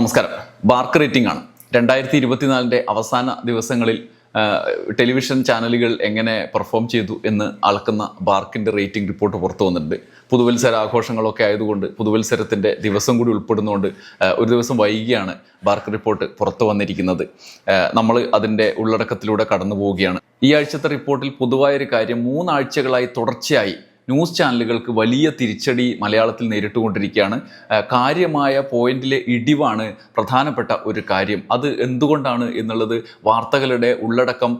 നമസ്കാരം. BARC rating ആണ്. രണ്ടായിരത്തി ഇരുപത്തിനാലിന്റെ അവസാന ദിവസങ്ങളിൽ ടെലിവിഷൻ ചാനലുകൾ എങ്ങനെ പെർഫോം ചെയ്തു എന്ന് അളക്കുന്ന ബാർക്കിന്റെ റേറ്റിംഗ് റിപ്പോർട്ട് പുറത്തു വന്നിട്ടുണ്ട്. പുതുവത്സര ആഘോഷങ്ങളൊക്കെ ആയതുകൊണ്ട് പുതുവത്സരത്തിന്റെ ദിവസം കൂടി ഉൾപ്പെടുന്നതുകൊണ്ട് ഒരു ദിവസം വൈകിയാണ് ബാർക്ക് റിപ്പോർട്ട് പുറത്തു വന്നിരിക്കുന്നത്. നമ്മൾ അതിന്റെ ഉള്ളടക്കത്തിലൂടെ കടന്നു പോവുകയാണ് ഈ ആഴ്ചത്തെ റിപ്പോർട്ടിൽ പൊതുവായൊരു കാര്യം മൂന്നാഴ്ചകളായി തുടർച്ചയായി ന്യൂസ് ചാനലുകൾക്ക് വലിയ തിരിച്ചടി മലയാളത്തിൽ നേരിട്ടുകൊണ്ടിരിക്കുകയാണ്. കാര്യമായ പോയിന്റിലെ ഇടിവാണ് പ്രധാനപ്പെട്ട ഒരു കാര്യം. അത് എന്തുകൊണ്ടാണ് എന്നുള്ളത് വാർത്തകളുടെ ഉള്ളടക്കം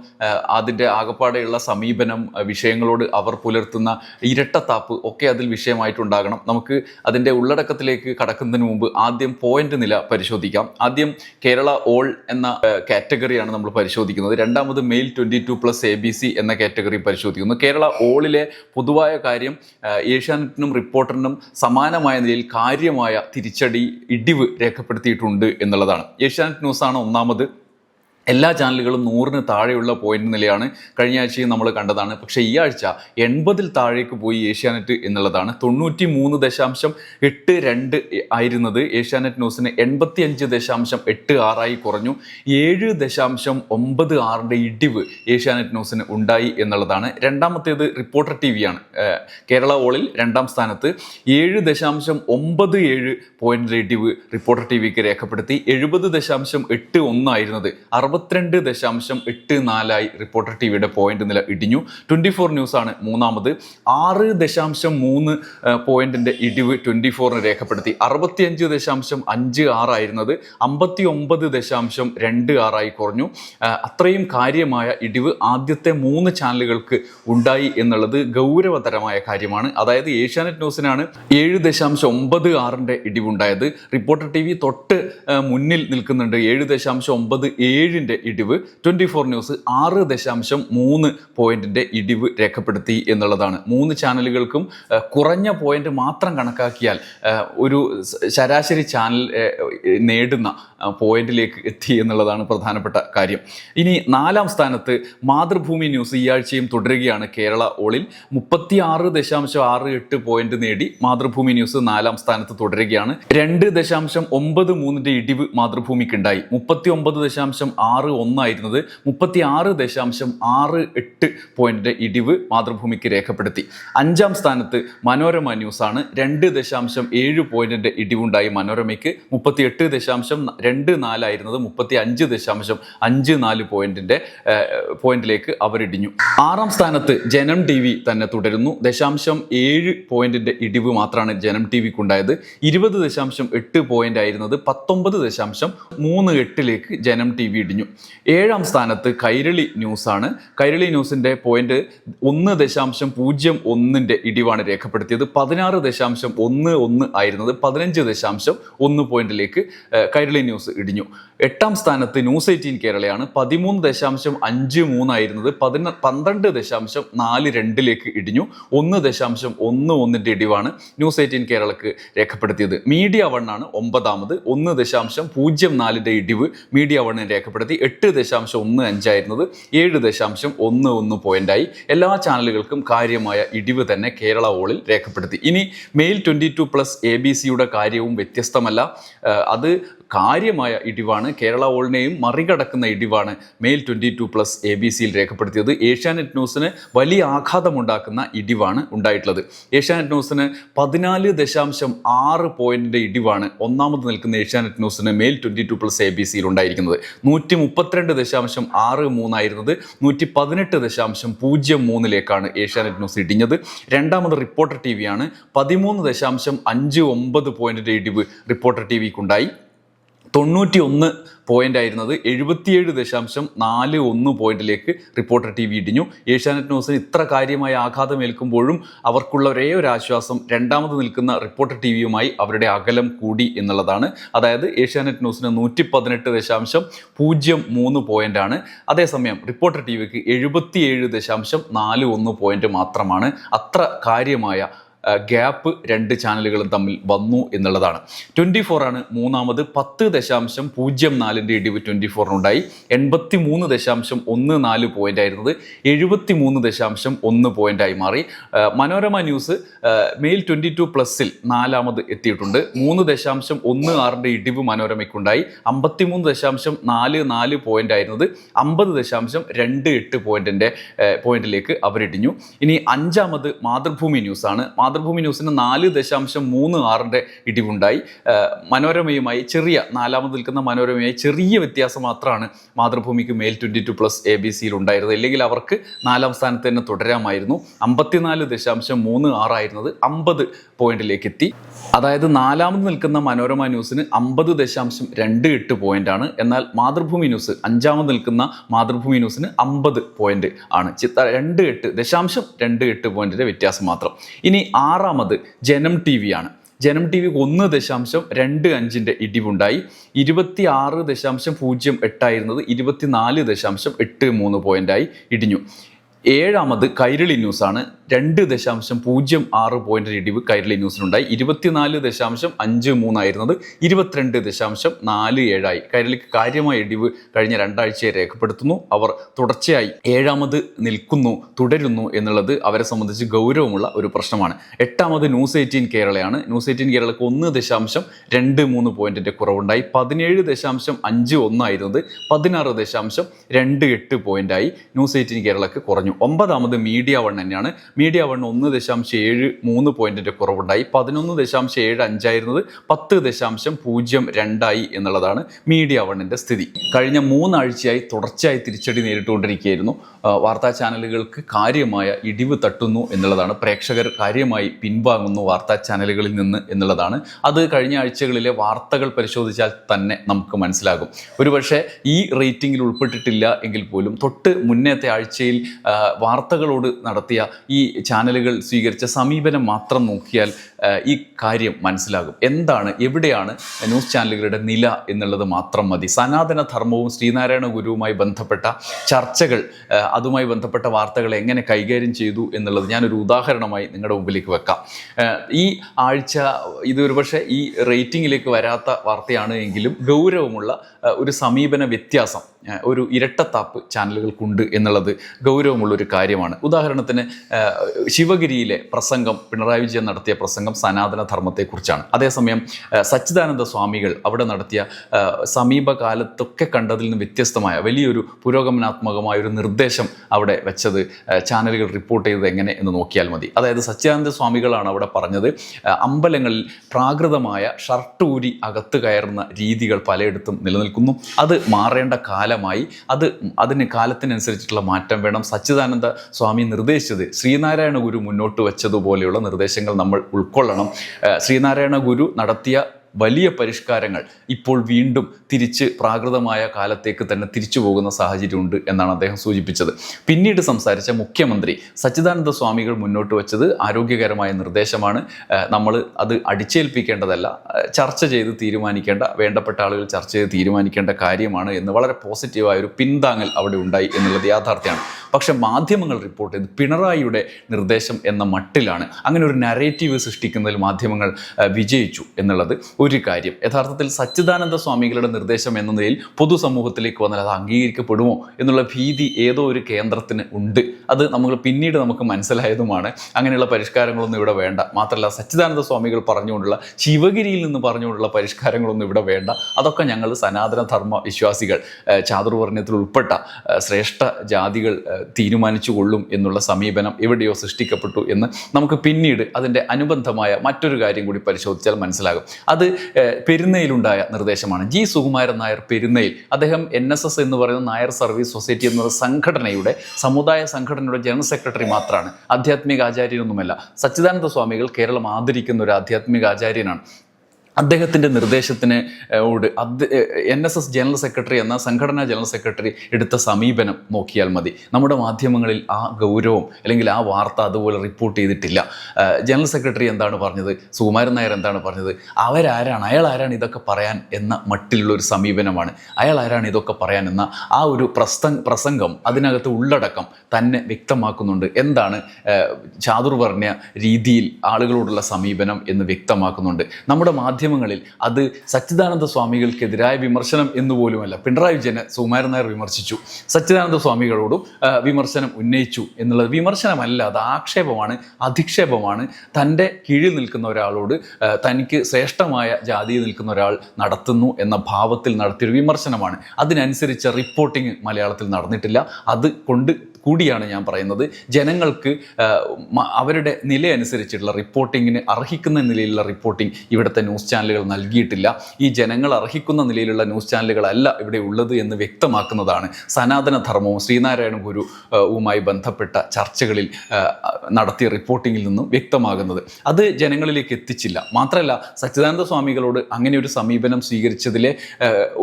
അതിന്റെ ആകപ്പാടെയുള്ള സമീപനം വിഷയങ്ങളോട് അവർ പുലർത്തുന്ന ഇരട്ടത്താപ്പ് ഒക്കെ അതിൽ വിഷയമായിട്ടുണ്ടാകണം. നമുക്ക് അതിന്റെ ഉള്ളടക്കത്തിലേക്ക് കടക്കുന്നതിന് മുമ്പ് ആദ്യം പോയിന്റ് നില പരിശോധിക്കാം. ആദ്യം കേരള ഓൾ എന്ന കാറ്റഗറിയാണ് നമ്മൾ പരിശോധിക്കുന്നത്. രണ്ടാമത് male twenty two plus A B C എന്ന കാറ്റഗറി പരിശോധിക്കുന്നു. കേരള ഓളിലെ പൊതുവായ കാര്യം ഏഷ്യാനെറ്റിനും റിപ്പോർട്ടറിനും സമാനമായ നിലയിൽ കാര്യമായ തിരിച്ചടി ഇടിവ് രേഖപ്പെടുത്തിയിട്ടുണ്ട് എന്നുള്ളതാണ്. ഏഷ്യാനെറ്റ് ന്യൂസാണ് ഒന്നാമത്. എല്ലാ ചാനലുകളും നൂറിന് താഴെയുള്ള പോയിന്റ് നിലയാണ്. കഴിഞ്ഞ ആഴ്ചയും നമ്മൾ കണ്ടതാണ്. പക്ഷേ ഈ ആഴ്ച എൺപതിൽ താഴേക്ക് പോയി ഏഷ്യാനെറ്റ് എന്നുള്ളതാണ്. തൊണ്ണൂറ്റി മൂന്ന് ദശാംശം എട്ട് രണ്ട് ആയിരുന്നത്. ഏഷ്യാനെറ്റ് ന്യൂസിന് എൺപത്തി അഞ്ച് ദശാംശം എട്ട് ആറായി കുറഞ്ഞു. ഏഴ് ദശാംശം ഒമ്പത് ആറിന്റെ ഇടിവ് ഏഷ്യാനെറ്റ് ന്യൂസിന് ഉണ്ടായി എന്നുള്ളതാണ്. രണ്ടാമത്തേത് റിപ്പോർട്ടർ ടി വിയാണ് കേരള ഓളിൽ രണ്ടാം സ്ഥാനത്ത്. ഏഴ് ദശാംശം ഒമ്പത് ഏഴ് പോയിന്റിലെ ഇടിവ് റിപ്പോർട്ടർ ടി വിക്ക് രേഖപ്പെടുത്തി. എഴുപത് ദശാംശം എട്ട് ഒന്നായിരുന്നത് അറുപത്തിരണ്ട് ദശാംശം എട്ട് നാലായി റിപ്പോർട്ടർ ടി വിയുടെ പോയിന്റ് നില ഇടിഞ്ഞു. ട്വന്റി ഫോർ ആണ് മൂന്നാമത്. ആറ് ദശാംശം മൂന്ന് പോയിന്റിന്റെ ഇടിവ് ട്വന്റി ഫോറിന് രേഖപ്പെടുത്തി. അറുപത്തിയഞ്ച് ദശാംശം അഞ്ച് ആറായിരുന്നത് അമ്പത്തി ഒമ്പത് ദശാംശം രണ്ട് ആറായി കുറഞ്ഞു. അത്രയും കാര്യമായ ഇടിവ് ആദ്യത്തെ മൂന്ന് ചാനലുകൾക്ക് ഉണ്ടായി എന്നുള്ളത് ഗൗരവതരമായ കാര്യമാണ്. അതായത് ഏഷ്യാനെറ്റ് ന്യൂസിനാണ് ഏഴ് ദശാംശം ഒമ്പത് ആറിന്റെ ഇടിവുണ്ടായത്. റിപ്പോർട്ടർ ടി വി തൊട്ട് മുന്നിൽ നിൽക്കുന്നുണ്ട്. ഏഴ് ദശാംശം ഒമ്പത് ഏഴിന്റെ ഇടിവ് ട്വന്റി ഫോർ ന്യൂസ് ആറ് ദശാംശം മൂന്ന് പോയിന്റിന്റെ ഇടിവ് രേഖപ്പെടുത്തി എന്നുള്ളതാണ്. മൂന്ന് ചാനലുകൾക്കും കുറഞ്ഞ പോയിന്റ് മാത്രം കണക്കാക്കിയാൽ ഒരു ശരാശരി ചാനൽ നേടുന്ന പോയിന്റിലേക്ക് എത്തി എന്നുള്ളതാണ് പ്രധാനപ്പെട്ട കാര്യം. ഇനി നാലാം സ്ഥാനത്ത് മാതൃഭൂമി ന്യൂസ് ഈ ആഴ്ചയും തുടരുകയാണ് കേരള ഓളിൽ. മുപ്പത്തി ആറ് ദശാംശം ആറ് എട്ട് പോയിന്റ് നേടി മാതൃഭൂമി ന്യൂസ് നാലാം സ്ഥാനത്ത് തുടരുകയാണ്. രണ്ട് ദശാംശം ഒമ്പത് മൂന്നിന്റെ ഇടിവ് മാതൃഭൂമിക്കുണ്ടായി. മുപ്പത്തി ഒമ്പത് ദശാംശം ആറ് ഒന്നായിരുന്നത് മുപ്പത്തി ആറ് ദശാംശം ആറ് എട്ട് പോയിന്റിന്റെ ഇടിവ് മാതൃഭൂമിക്ക് രേഖപ്പെടുത്തി. അഞ്ചാം സ്ഥാനത്ത് മനോരമ ന്യൂസാണ്. രണ്ട് ദശാംശം ഏഴ് പോയിന്റിന്റെ ഇടിവുണ്ടായി മനോരമയ്ക്ക്. മുപ്പത്തി എട്ട് ദശാംശം രണ്ട് നാലായിരുന്നത് മുപ്പത്തി അഞ്ച് ദശാംശം അഞ്ച് നാല് പോയിന്റിന്റെ പോയിന്റിലേക്ക് അവരിടിഞ്ഞു. ആറാം സ്ഥാനത്ത് ജനം ടി വി തന്നെ തുടരുന്നു. ദശാംശം ഏഴ് പോയിന്റിന്റെ ഇടിവ് മാത്രമാണ് ജനം ടി വിക്ക് ഉണ്ടായത്. ഇരുപത് ദശാംശം എട്ട് പോയിന്റ് ആയിരുന്നത് പത്തൊമ്പത് ദശാംശം മൂന്ന് എട്ടിലേക്ക് ജനം ടി വി ഇടിഞ്ഞു. ഏഴാം സ്ഥാനത്ത് കൈരളി ന്യൂസ് ആണ് കൈരളി ന്യൂസിന്റെ പോയിന്റ് ഒന്ന് ദശാംശം പൂജ്യം ഒന്നിന്റെ ഇടിവാണ് രേഖപ്പെടുത്തിയത്. പതിനാറ് ദശാംശം ഒന്ന് ഒന്ന് ആയിരുന്നത് പതിനഞ്ച് ദശാംശം ഒന്ന് പോയിന്റിലേക്ക് കൈരളി ന്യൂസ് ഇടിഞ്ഞു. എട്ടാം സ്ഥാനത്ത് ന്യൂസ് എയ്റ്റീൻ കേരളയാണ്. പതിമൂന്ന് ദശാംശം അഞ്ച് മൂന്നായിരുന്നത് പതിന പന്ത്രണ്ട് ദശാംശം നാല് രണ്ടിലേക്ക് ഇടിഞ്ഞു. ഒന്ന് ദശാംശം ഒന്ന് ഒന്നിന്റെ ഇടിവാണ് ന്യൂസ് എയ്റ്റീൻ കേരളക്ക് രേഖപ്പെടുത്തിയത്. മീഡിയ വണ്ണാണ് ഒമ്പതാമത്. ഒന്ന് ദശാംശം പൂജ്യം നാലിന്റെ ഇടിവ് മീഡിയ വണ്ണിന് രേഖപ്പെടുത്തി. എട്ട് ദശാംശം ഒന്ന് അഞ്ചായിരുന്നത് ഏഴ് ദശാംശം ഒന്ന് ഒന്ന് പോയിന്റായി എല്ലാ ചാനലുകൾക്കും കാര്യമായ ഇടിവ് തന്നെ കേരള ഓളിൽ രേഖപ്പെടുത്തി. ഇനി male twenty two plus A B സിയുടെ കാര്യവും വ്യത്യസ്തമല്ല. അത് കാര്യമായ ഇടിവാണ്. കേരള ഓളിനെയും മറികടക്കുന്ന ഇടിവാണ് male twenty two plus A B സിയിൽ രേഖപ്പെടുത്തിയത്. ഏഷ്യാനെറ്റ് ന്യൂസിന് വലിയ ആഘാതമുണ്ടാക്കുന്ന ഇടിവാണ് ഉണ്ടായിട്ടുള്ളത്. ഏഷ്യാനെറ്റ് ന്യൂസിന് പതിനാല് ദശാംശം ആറ് പോയിന്റിന്റെ ഇടിവാണ് ഒന്നാമത് നിൽക്കുന്ന ഏഷ്യാനെറ്റ് ന്യൂസിന് male twenty two plus A B സിയിൽ ഉണ്ടായിരിക്കുന്നത്. നൂറ്റി മുപ്പത്തിരണ്ട് ദശാംശം ആറ് മൂന്നായിരുന്നത് നൂറ്റി പതിനെട്ട് ദശാംശം പൂജ്യം മൂന്നിലേക്കാണ് ഏഷ്യാനെറ്റ് ന്യൂസ് ഇടിഞ്ഞത്. രണ്ടാമത് റിപ്പോർട്ടർ ടി വിയാണ് പതിമൂന്ന് ദശാംശം അഞ്ച് ഒമ്പത് പോയിന്റിന്റെ ഇടിവ് റിപ്പോർട്ടർ ടി വിക്കുണ്ടായി. തൊണ്ണൂറ്റി ഒന്ന് പോയിന്റ് ആയിരുന്നത് എഴുപത്തിയേഴ് ദശാംശം നാല് ഒന്ന് പോയിന്റിലേക്ക് റിപ്പോർട്ടർ ടി വി ഇടിഞ്ഞു. ഏഷ്യാനെറ്റ് ന്യൂസിന് ഇത്ര കാര്യമായ ആഘാതമേൽക്കുമ്പോഴും അവർക്കുള്ള ഒരേ ഒരു ആശ്വാസം രണ്ടാമത് നിൽക്കുന്ന റിപ്പോർട്ടർ ടി വിയുമായി അവരുടെ അകലം കൂടി എന്നുള്ളതാണ്. അതായത് ഏഷ്യാനെറ്റ് ന്യൂസിന് നൂറ്റി പതിനെട്ട് ദശാംശം പൂജ്യം മൂന്ന് പോയിന്റാണ് അതേസമയം റിപ്പോർട്ടർ ടി വിക്ക് എഴുപത്തിയേഴ് ദശാംശം നാല് ഒന്ന് പോയിന്റ് മാത്രമാണ്. അത്ര കാര്യമായ ഗ്യാപ്പ് രണ്ട് ചാനലുകളും തമ്മിൽ വന്നു എന്നുള്ളതാണ്. ട്വന്റി ആണ് മൂന്നാമത് പത്ത് ദശാംശം പൂജ്യം നാലിന്റെ ഇടിവ് ട്വന്റി ഫോറിനുണ്ടായി എൺപത്തി മൂന്ന് ദശാംശം ഒന്ന് നാല് പോയിന്റ് ആയിരുന്നത് എഴുപത്തി മൂന്ന് ദശാംശം ഒന്ന് പോയിന്റായി മാറി. Manorama news male twenty two പ്ലസിൽ നാലാമത് എത്തിയിട്ടുണ്ട്. മൂന്ന് ദശാംശം ഒന്ന് ആറിന്റെ ഇടിവ് മനോരമയ്ക്കുണ്ടായി. അമ്പത്തി മൂന്ന് ദശാംശം നാല് നാല് പോയിന്റ് ആയിരുന്നത് അമ്പത് ദശാംശം രണ്ട് എട്ട് പോയിന്റിന്റെ പോയിന്റിലേക്ക് അവരിടിഞ്ഞു. ഇനി അഞ്ചാമത് മാതൃഭൂമി ന്യൂസാണ് മാതൃഭൂമി ന്യൂസിന് നാല് ദശാംശം മൂന്ന് ആറിന്റെ ഇടിവുണ്ടായി. മനോരമയുമായി ചെറിയ നാലാമത് നിൽക്കുന്ന മനോരമയുമായി ചെറിയ വ്യത്യാസം മാത്രമാണ് മാതൃഭൂമിക്ക് male twenty two plus A B സിയിൽ ഉണ്ടായിരുന്നത്. ഇല്ലെങ്കിൽ അവർക്ക് നാലാം സ്ഥാനത്ത് തന്നെ തുടരാമായിരുന്നു. അമ്പത്തിനാല് ദശാംശം മൂന്ന് ആറായിരുന്നത് അമ്പത് പോയിന്റിലേക്ക് എത്തി. അതായത് നാലാമത് നിൽക്കുന്ന മനോരമ ന്യൂസിന് അമ്പത് ദശാംശം രണ്ട് എട്ട് പോയിന്റ് ആണ് എന്നാൽ മാതൃഭൂമി ന്യൂസ് അഞ്ചാമത് നിൽക്കുന്ന മാതൃഭൂമി ന്യൂസിന് അമ്പത് പോയിന്റ് ആണ്. ചിത്ത രണ്ട് എട്ട് ദശാംശം രണ്ട് എട്ട് പോയിന്റിന്റെ വ്യത്യാസം മാത്രം. ഇനി ആറാമത് ജനം ടി വി ആണ്. ജനം ടി വിക്ക് ഒന്ന് ദശാംശം രണ്ട് അഞ്ചിന്റെ ഇടിവുണ്ടായി. ഇരുപത്തി ആറ് ദശാംശം പൂജ്യം എട്ടായിരുന്നത് ഇരുപത്തിനാല് ദശാംശം എട്ട് മൂന്ന് പോയിന്റായി ഇടിഞ്ഞു. ഏഴാമത് കൈരളി ന്യൂസാണ്. രണ്ട് ദശാംശം പൂജ്യം ആറ് പോയിന്റ് ഇടിവ് കൈരളി ന്യൂസിനുണ്ടായി. ഇരുപത്തിനാല് ദശാംശം അഞ്ച് മൂന്നായിരുന്നത്. ഇരുപത്തിരണ്ട് ദശാംശം നാല് ഏഴായി. കൈരളിക്ക് കാര്യമായ ഇടിവ് കഴിഞ്ഞ രണ്ടാഴ്ചയെ രേഖപ്പെടുത്തുന്നു. അവർ തുടർച്ചയായി ഏഴാമത് നിൽക്കുന്നു തുടരുന്നു എന്നുള്ളത് അവരെ സംബന്ധിച്ച് ഗൗരവമുള്ള ഒരു പ്രശ്നമാണ്. എട്ടാമത് ന്യൂസ് എയ്റ്റീൻ കേരളയാണ്. ന്യൂസ് എയ്റ്റീൻ കേരളക്ക് ഒന്ന് ദശാംശം രണ്ട് മൂന്ന് പോയിന്റിന്റെ കുറവുണ്ടായി. പതിനേഴ് ദശാംശം അഞ്ച് ഒന്നായിരുന്നത് പതിനാറ് ദശാംശം രണ്ട് എട്ട് പോയിന്റായി ന്യൂസ് എയ്റ്റീൻ കേരളക്ക് കുറഞ്ഞു. ഒമ്പതാമത് മീഡിയ വൺ തന്നെയാണ്. മീഡിയ വൺ ഒന്ന് ദശാംശം ഏഴ് മൂന്ന് പോയിന്റിന്റെ കുറവുണ്ടായി. പതിനൊന്ന് ദശാംശം ഏഴ് അഞ്ചായിരുന്നത് പത്ത് ദശാംശം പൂജ്യം രണ്ടായി എന്നുള്ളതാണ് മീഡിയ വണ്ണിന്റെ സ്ഥിതി. കഴിഞ്ഞ മൂന്നാഴ്ചയായി തുടർച്ചയായി തിരിച്ചടി നേരിട്ടുകൊണ്ടിരിക്കുകയായിരുന്നു. വാർത്താ ചാനലുകൾക്ക് കാര്യമായ ഇടിവ് തട്ടുന്നു എന്നുള്ളതാണ്. പ്രേക്ഷകർ കാര്യമായി പിൻവാങ്ങുന്നു വാർത്താ ചാനലുകളിൽ നിന്ന് എന്നുള്ളതാണ്. അത് കഴിഞ്ഞ ആഴ്ചകളിലെ വാർത്തകൾ പരിശോധിച്ചാൽ തന്നെ നമുക്ക് മനസ്സിലാകും. ഒരുപക്ഷെ ഈ റേറ്റിംഗിൽ ഉൾപ്പെട്ടിട്ടില്ല എങ്കിൽ പോലും തൊട്ട് മുന്നേത്തെ ആഴ്ചയിൽ വാർത്തകളോട് നടത്തിയ ഈ ചാനലുകൾ സ്വീകരിച്ച സമീപനം മാത്രം നോക്കിയാൽ ഈ കാര്യം മനസ്സിലാകും. എന്താണ്? എവിടെയാണ് ന്യൂസ് ചാനലുകളുടെ നില എന്നുള്ളത് മാത്രം മതി. സനാതന ധർമ്മവും ശ്രീനാരായണ ഗുരുവുമായി ബന്ധപ്പെട്ട ചർച്ചകൾ അതുമായി ബന്ധപ്പെട്ട വാർത്തകൾ എങ്ങനെ കൈകാര്യം ചെയ്തു എന്നുള്ളത് ഞാനൊരു ഉദാഹരണമായി നിങ്ങളുടെ മുമ്പിലേക്ക് വെക്കാം. ഈ ആഴ്ച ഇതൊരു പക്ഷേ ഈ റേറ്റിംഗിലേക്ക് വരാത്ത വാർത്തയാണ് എങ്കിലും ഗൗരവമുള്ള ഒരു സമീപന വ്യത്യാസം ഒരു ഇരട്ടത്താപ്പ് ചാനലുകൾക്കുണ്ട് എന്നുള്ളത് ഗൗരവമുള്ള ഒരു കാര്യമാണ്. ഉദാഹരണത്തിന് ശിവഗിരിയിലെ പ്രസംഗം പിണറായി വിജയൻ നടത്തിയ പ്രസംഗം സനാതന ധർമ്മത്തെക്കുറിച്ചാണ് അതേസമയം സച്ചിദാനന്ദ സ്വാമികൾ അവിടെ നടത്തിയ സമീപകാലത്തൊക്കെ കണ്ടതിൽ നിന്ന് വ്യത്യസ്തമായ വലിയൊരു പുരോഗമനാത്മകമായ ഒരു നിർദ്ദേശം അവിടെ വെച്ചത് ചാനലുകൾ റിപ്പോർട്ട് ചെയ്തത് എങ്ങനെ എന്ന് നോക്കിയാൽ മതി. അതായത് സച്ചിദാനന്ദ സ്വാമികളാണ് അവിടെ പറഞ്ഞത് അമ്പലങ്ങളിൽ പ്രാകൃതമായ ഷർട്ട് ഊരി അകത്ത് കയറുന്ന രീതികൾ പലയിടത്തും നിലനിൽക്കുന്നു. അത് മാറേണ്ട കാലമായി അത് അതിന് കാലത്തിനനുസരിച്ചിട്ടുള്ള മാറ്റം വേണം. സച്ചിദാനന്ദ സ്വാമി നിർദ്ദേശിച്ചത് ശ്രീനാരായണ ഗുരു മുന്നോട്ട് വെച്ചതുപോലെയുള്ള നിർദ്ദേശങ്ങൾ നമ്മൾ ഉൾക്കൊള്ളണം ആ, ശ്രീനാരായണ ഗുരു നടത്തിയ വലിയ പരിഷ്കാരങ്ങൾ ഇപ്പോൾ വീണ്ടും തിരിച്ച് പ്രാകൃതമായ കാലത്തേക്ക് തന്നെ തിരിച്ചു പോകുന്ന സാഹചര്യമുണ്ട് എന്നാണ് അദ്ദേഹം സൂചിപ്പിച്ചത്. പിന്നീട് സംസാരിച്ച മുഖ്യമന്ത്രി സച്ചിദാനന്ദ സ്വാമികൾ മുന്നോട്ട് വെച്ചത് ആരോഗ്യകരമായ നിർദ്ദേശമാണ്. നമ്മൾ അത് അടിച്ചേൽപ്പിക്കേണ്ടതല്ല. ചർച്ച ചെയ്ത് തീരുമാനിക്കേണ്ട വേണ്ടപ്പെട്ട ആളുകൾ ചർച്ച ചെയ്ത് തീരുമാനിക്കേണ്ട കാര്യമാണ് എന്ന് വളരെ പോസിറ്റീവായ ഒരു പിന്താങ്ങൽ അവിടെ ഉണ്ടായി എന്നുള്ളത് യാഥാർത്ഥ്യമാണ്. പക്ഷെ മാധ്യമങ്ങൾ റിപ്പോർട്ട് ചെയ്ത് പിണറായിയുടെ നിർദ്ദേശം എന്ന മട്ടിലാണ്. അങ്ങനെ ഒരു നരേറ്റീവ് സൃഷ്ടിക്കുന്നതിൽ മാധ്യമങ്ങൾ വിജയിച്ചു എന്നുള്ളത് ഒരു കാര്യം. യഥാർത്ഥത്തിൽ സച്ചിദാനന്ദ സ്വാമികളുടെ നിർദ്ദേശം എന്ന നിലയിൽ പൊതുസമൂഹത്തിലേക്ക് വന്നാൽ അത് അംഗീകരിക്കപ്പെടുമോ എന്നുള്ള ഭീതി ഏതോ ഒരു കേന്ദ്രത്തിന് ഉണ്ട്. അത് നമ്മൾ പിന്നീട് നമുക്ക് മനസ്സിലായതുമാണ്. അങ്ങനെയുള്ള പരിഷ്കാരങ്ങളൊന്നും ഇവിടെ വേണ്ട. മാത്രമല്ല സച്ചിദാനന്ദ സ്വാമികൾ പറഞ്ഞുകൊണ്ടുള്ള ശിവഗിരിയിൽ നിന്ന് പറഞ്ഞുകൊണ്ടുള്ള പരിഷ്കാരങ്ങളൊന്നും ഇവിടെ വേണ്ട. അതൊക്കെ ഞങ്ങൾ സനാതന ധർമ്മ വിശ്വാസികൾ ചാതുർവർണയത്തിൽ ഉൾപ്പെട്ട ശ്രേഷ്ഠ ജാതികൾ തീരുമാനിച്ചു കൊള്ളും എന്നുള്ള സമീപനം എവിടെയോ സൃഷ്ടിക്കപ്പെട്ടു എന്ന് നമുക്ക് പിന്നീട് അതിന്റെ അനുബന്ധമായ മറ്റൊരു കാര്യം കൂടി പരിശോധിച്ചാൽ മനസ്സിലാകും. അത് പെരുന്നയിലുണ്ടായ നിർദ്ദേശമാണ്. ജി. സുകുമാരൻ നായർ പെരുന്നയിൽ അദ്ദേഹം എൻ എസ് എസ് എന്ന് പറയുന്ന നായർ സർവീസ് സൊസൈറ്റി എന്ന സംഘടനയുടെ സമുദായ സംഘടനയുടെ ജനറൽ സെക്രട്ടറി മാത്രമാണ് ആധ്യാത്മിക ആചാര്യനൊന്നുമല്ല. സച്ചിദാനന്ദ സ്വാമികൾ കേരളം ആദരിക്കുന്ന ഒരു ആധ്യാത്മിക ആചാര്യനാണ്. അദ്ദേഹത്തിന്റെ നിർദ്ദേശത്തിന് ഓട് N S S general secretary എന്ന സംഘടനാ ജനറൽ സെക്രട്ടറി എടുത്ത സമീപനം നോക്കിയാൽ മതി. നമ്മുടെ മാധ്യമങ്ങളിൽ ആ ഗൗരവം അല്ലെങ്കിൽ ആ വാർത്ത അതുപോലെ റിപ്പോർട്ട് ചെയ്തിട്ടില്ല. ജനറൽ സെക്രട്ടറി എന്താണ് പറഞ്ഞത്? സുകുമാരൻ നായർ എന്താണ് പറഞ്ഞത്? അവരാരാണ്? അയാൾ ആരാണ് ഇതൊക്കെ പറയാൻ എന്ന മട്ടിലുള്ള ഒരു സമീപനമാണ്. അയാൾ ആരാണ് ഇതൊക്കെ പറയാൻ എന്ന ആ ഒരു പ്രസംഗ പ്രസംഗം അതിനകത്ത് ഉള്ളടക്കം തന്നെ വ്യക്തമാക്കുന്നുണ്ട്. എന്താണ് ചാതുർ ചാതുർവർണ രീതിയിൽ ആളുകളോടുള്ള സമീപനം എന്ന് വ്യക്തമാക്കുന്നുണ്ട്. നമ്മുടെ മാധ്യമങ്ങളിൽ അത് സച്ചിദാനന്ദ സ്വാമികൾക്കെതിരായ വിമർശനം എന്ന് പോലുമല്ല. പിണറായി വിജയനെ സുകുമാരൻ നായർ വിമർശിച്ചു. സച്ചിദാനന്ദ സ്വാമികളോടും വിമർശനം ഉന്നയിച്ചു എന്നുള്ളത് വിമർശനമല്ല അത് ആക്ഷേപമാണ് അധിക്ഷേപമാണ്. തന്റെ കീഴിൽ നിൽക്കുന്ന ഒരാളോട് തനിക്ക് ശ്രേഷ്ഠമായ ജാതിയിൽ നിൽക്കുന്ന ഒരാൾ നടത്തുന്നു എന്ന ഭാവത്തിൽ നടത്തിയൊരു വിമർശനമാണ്. അതിനനുസരിച്ച റിപ്പോർട്ടിംഗ് മലയാളത്തിൽ നടന്നിട്ടില്ല. അത് കൊണ്ട് കൂടിയാണ് ഞാൻ പറയുന്നത്. ജനങ്ങൾക്ക് അവരുടെ നില അനുസരിച്ചുള്ള റിപ്പോർട്ടിങ്ങിന് അർഹിക്കുന്ന നിലയിലുള്ള റിപ്പോർട്ടിംഗ് ഇവിടുത്തെ ന്യൂസ് ചാനലുകൾ നൽകിയിട്ടില്ല. ഈ ജനങ്ങൾ അർഹിക്കുന്ന നിലയിലുള്ള ന്യൂസ് ചാനലുകളല്ല ഇവിടെ ഉള്ളത് എന്ന് വ്യക്തമാക്കുന്നതാണ് സനാതന ധർമ്മവും ശ്രീനാരായണ ഗുരു വുമായി ബന്ധപ്പെട്ട ചർച്ചകളിൽ നടത്തിയ റിപ്പോർട്ടിങ്ങിൽ നിന്നും വ്യക്തമാകുന്നത്. അത് ജനങ്ങളിലേക്ക് എത്തിച്ചില്ല. മാത്രമല്ല സച്ചിദാനന്ദ സ്വാമികളോട് അങ്ങനെ ഒരു സമീപനം സ്വീകരിച്ചതിലെ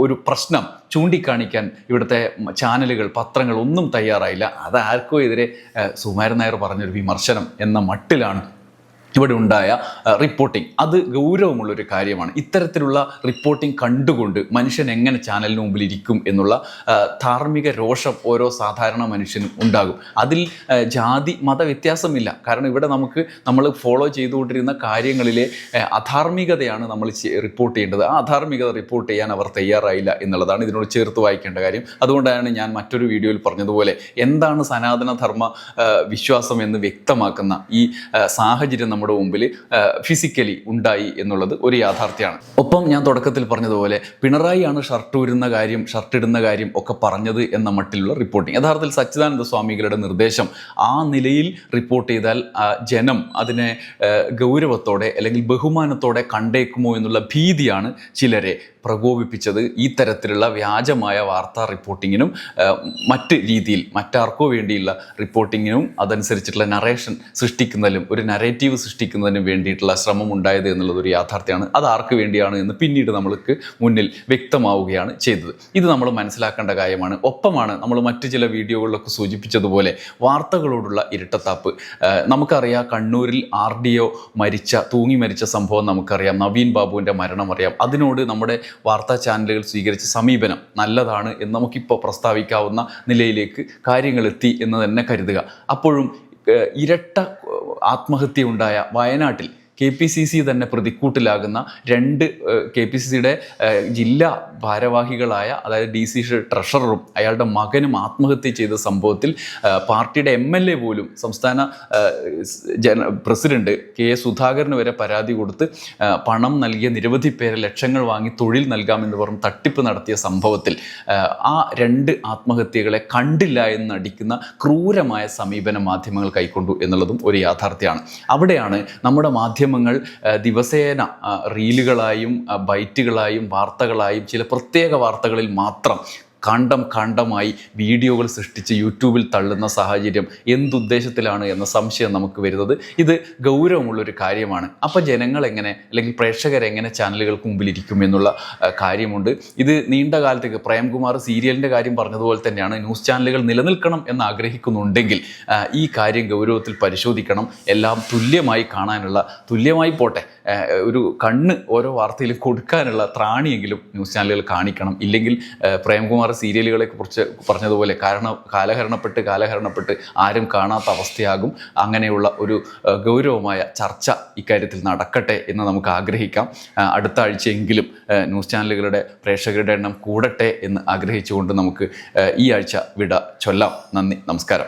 ഒരു പ്രശ്നം ചൂണ്ടിക്കാണിക്കാൻ ഇവിടുത്തെ ചാനലുകൾ പത്രങ്ങൾ ഒന്നും തയ്യാറായില്ല. അത് ആർക്കോ എതിരെ സുമാരൻ നായർ പറഞ്ഞൊരു വിമർശനം എന്ന മട്ടിലാണ് ഇവിടെ ഉണ്ടായ റിപ്പോർട്ടിംഗ് അത് ഗൗരവമുള്ളൊരു കാര്യമാണ്. ഇത്തരത്തിലുള്ള റിപ്പോർട്ടിംഗ് കണ്ടുകൊണ്ട് മനുഷ്യൻ എങ്ങനെ ചാനലിന് മുമ്പിൽ ഇരിക്കും എന്നുള്ള ധാർമ്മിക രോഷം ഓരോ സാധാരണ മനുഷ്യനും ഉണ്ടാകും. അതിൽ ജാതി മത വ്യത്യാസമില്ല. കാരണം ഇവിടെ നമുക്ക് നമ്മൾ ഫോളോ ചെയ്തുകൊണ്ടിരുന്ന കാര്യങ്ങളിലെ അധാർമികതയാണ് നമ്മൾ റിപ്പോർട്ട് ചെയ്യേണ്ടത്. ആ അധാർമികത റിപ്പോർട്ട് ചെയ്യാൻ അവർ തയ്യാറായില്ല എന്നുള്ളതാണ് ഇതിനോട് ചേർത്ത് വായിക്കേണ്ട കാര്യം. അതുകൊണ്ടാണ് ഞാൻ മറ്റൊരു വീഡിയോയിൽ പറഞ്ഞതുപോലെ എന്താണ് സനാതന ധർമ്മ വിശ്വാസം എന്ന് വ്യക്തമാക്കുന്ന ഈ സാഹചര്യം നമ്മുടെ മുമ്പിൽ ഫിസിക്കലി ഉണ്ടായി എന്നുള്ളത് ഒരു യാഥാർത്ഥ്യമാണ്. ഒപ്പം ഞാൻ തുടക്കത്തിൽ പറഞ്ഞതുപോലെ പിണറായിയാണ് ഷർട്ട് ഊരുന്ന കാര്യം ഷർട്ട് ഇടുന്ന കാര്യം ഒക്കെ പറഞ്ഞത് എന്ന മട്ടിലുള്ള റിപ്പോർട്ടിംഗ് യഥാർത്ഥത്തിൽ സച്ചിദാനന്ദ സ്വാമികളുടെ നിർദ്ദേശം ആ നിലയിൽ റിപ്പോർട്ട് ചെയ്താൽ ജനം അതിനെ ഗൗരവത്തോടെ അല്ലെങ്കിൽ ബഹുമാനത്തോടെ കണ്ടേക്കുമോ എന്നുള്ള ഭീതിയാണ് ചിലരെ പ്രകോപിപ്പിച്ചത്. ഈ തരത്തിലുള്ള വ്യാജമായ വാർത്താ റിപ്പോർട്ടിങ്ങിനും മറ്റ് രീതിയിൽ മറ്റാർക്കോ വേണ്ടിയുള്ള റിപ്പോർട്ടിങ്ങിനും അതനുസരിച്ചിട്ടുള്ള നറേഷൻ സൃഷ്ടിക്കുന്നതിലും ഒരു നരേറ്റീവ് സൃഷ്ടിക്കുന്നതിനും വേണ്ടിയിട്ടുള്ള ശ്രമം ഉണ്ടായത് എന്നുള്ളത് ഒരു യാഥാർത്ഥ്യമാണ്. അത് ആർക്ക് വേണ്ടിയാണ് എന്ന് പിന്നീട് നമ്മൾക്ക് മുന്നിൽ വ്യക്തമാവുകയാണ് ചെയ്തത്. ഇത് നമ്മൾ മനസ്സിലാക്കേണ്ട കാര്യമാണ്. ഒപ്പമാണ് നമ്മൾ മറ്റു ചില വീഡിയോകളിലൊക്കെ സൂചിപ്പിച്ചതുപോലെ വാർത്തകളോടുള്ള ഇരട്ടത്താപ്പ്. നമുക്കറിയാം കണ്ണൂരിൽ ആർ ഡി ഒ മരിച്ച തൂങ്ങി മരിച്ച സംഭവം നമുക്കറിയാം. നവീൻ ബാബുവിന്റെ മരണം അറിയാം. അതിനോട് നമ്മുടെ വാർത്താ ചാനലുകൾ സ്വീകരിച്ച സമീപനം നല്ലതാണ് എന്ന് നമുക്കിപ്പോൾ പ്രസ്താവിക്കാവുന്ന നിലയിലേക്ക് കാര്യങ്ങൾ എത്തി എന്ന് തന്നെ കരുതുക. അപ്പോഴും ഇരട്ട ഏഹ്, ആത്മഹത്യ ഉണ്ടായ വയനാട്ടിൽ കെ പി സി സി തന്നെ പ്രതിക്കൂട്ടിലാകുന്ന രണ്ട് കെ പി സി സിയുടെ ജില്ലാ ഭാരവാഹികളായ അതായത് ഡി സി ട്രഷററും അയാളുടെ മകനും ആത്മഹത്യ ചെയ്ത സംഭവത്തിൽ പാർട്ടിയുടെ എം എൽ എ പോലും സംസ്ഥാന ജന പ്രസിഡന്റ് കെ എ സുധാകരന് വരെ പരാതി കൊടുത്ത് പണം നൽകിയ നിരവധി പേരെ ലക്ഷങ്ങൾ വാങ്ങി തൊഴിൽ നൽകാമെന്ന് പറഞ്ഞ് തട്ടിപ്പ് നടത്തിയ സംഭവത്തിൽ ആ, രണ്ട് ആത്മഹത്യകളെ കണ്ടില്ല എന്ന് നടിക്കുന്ന ക്രൂരമായ സമീപനം മാധ്യമങ്ങൾ കൈക്കൊണ്ടു എന്നുള്ളതും ഒരു യാഥാർത്ഥ്യമാണ്. അവിടെയാണ് നമ്മുടെ മാധ്യമങ്ങൾ ദിവസേന റീലുകളായും ബൈറ്റുകളായും വാർത്തകളായും ചില പ്രത്യേക വാർത്തകളിൽ മാത്രം കണ്ടം കണ്ടമായി വീഡിയോകൾ സൃഷ്ടിച്ച് യൂട്യൂബിൽ തള്ളുന്ന സാഹചര്യം എന്തുദ്ദേശത്തിലാണ് എന്ന സംശയം നമുക്ക് വരുന്നത്. ഇത് ഗൗരവമുള്ളൊരു കാര്യമാണ്. അപ്പോൾ ജനങ്ങൾ എങ്ങനെ അല്ലെങ്കിൽ പ്രേക്ഷകർ എങ്ങനെ ചാനലുകൾക്ക് മുമ്പിലിരിക്കും എന്നുള്ള കാര്യമുണ്ട്. ഇത് നീണ്ട കാലത്തേക്ക് പ്രേംകുമാർ സീരിയലിന്റെ കാര്യം പറഞ്ഞതുപോലെ തന്നെയാണ് ന്യൂസ് ചാനലുകൾ നിലനിൽക്കണം എന്ന് ആഗ്രഹിക്കുന്നുണ്ടെങ്കിൽ ഈ കാര്യം ഗൗരവത്തിൽ പരിശോധിക്കണം. എല്ലാം തുല്യമായി കാണാനുള്ള തുല്യമായി പോട്ടെ. ഒരു കണ്ണ് ഓരോ വാർത്തയിലും കൊടുക്കാനുള്ള ത്രാണിയെങ്കിലും ന്യൂസ് ചാനലുകൾ കാണിക്കണം. ഇല്ലെങ്കിൽ പ്രേംകുമാർ സീരിയലുകളെ കുറിച്ച് പറഞ്ഞതുപോലെ കാരണം കാലഹരണപ്പെട്ട് കാലഹരണപ്പെട്ട് ആരും കാണാത്ത അവസ്ഥയാകും. അങ്ങനെയുള്ള ഒരു ഗൗരവമായ ചർച്ച ഇക്കാര്യത്തിൽ നടക്കട്ടെ എന്ന് നമുക്ക് ആഗ്രഹിക്കാം. അടുത്ത ആഴ്ചയെങ്കിലും ന്യൂസ് ചാനലുകളുടെ പ്രേക്ഷകരുടെ എണ്ണം കൂടട്ടെ എന്ന് ആഗ്രഹിച്ചുകൊണ്ട് നമുക്ക് ഈ ആഴ്ച വിട ചൊല്ലാം. നന്ദി നമസ്കാരം.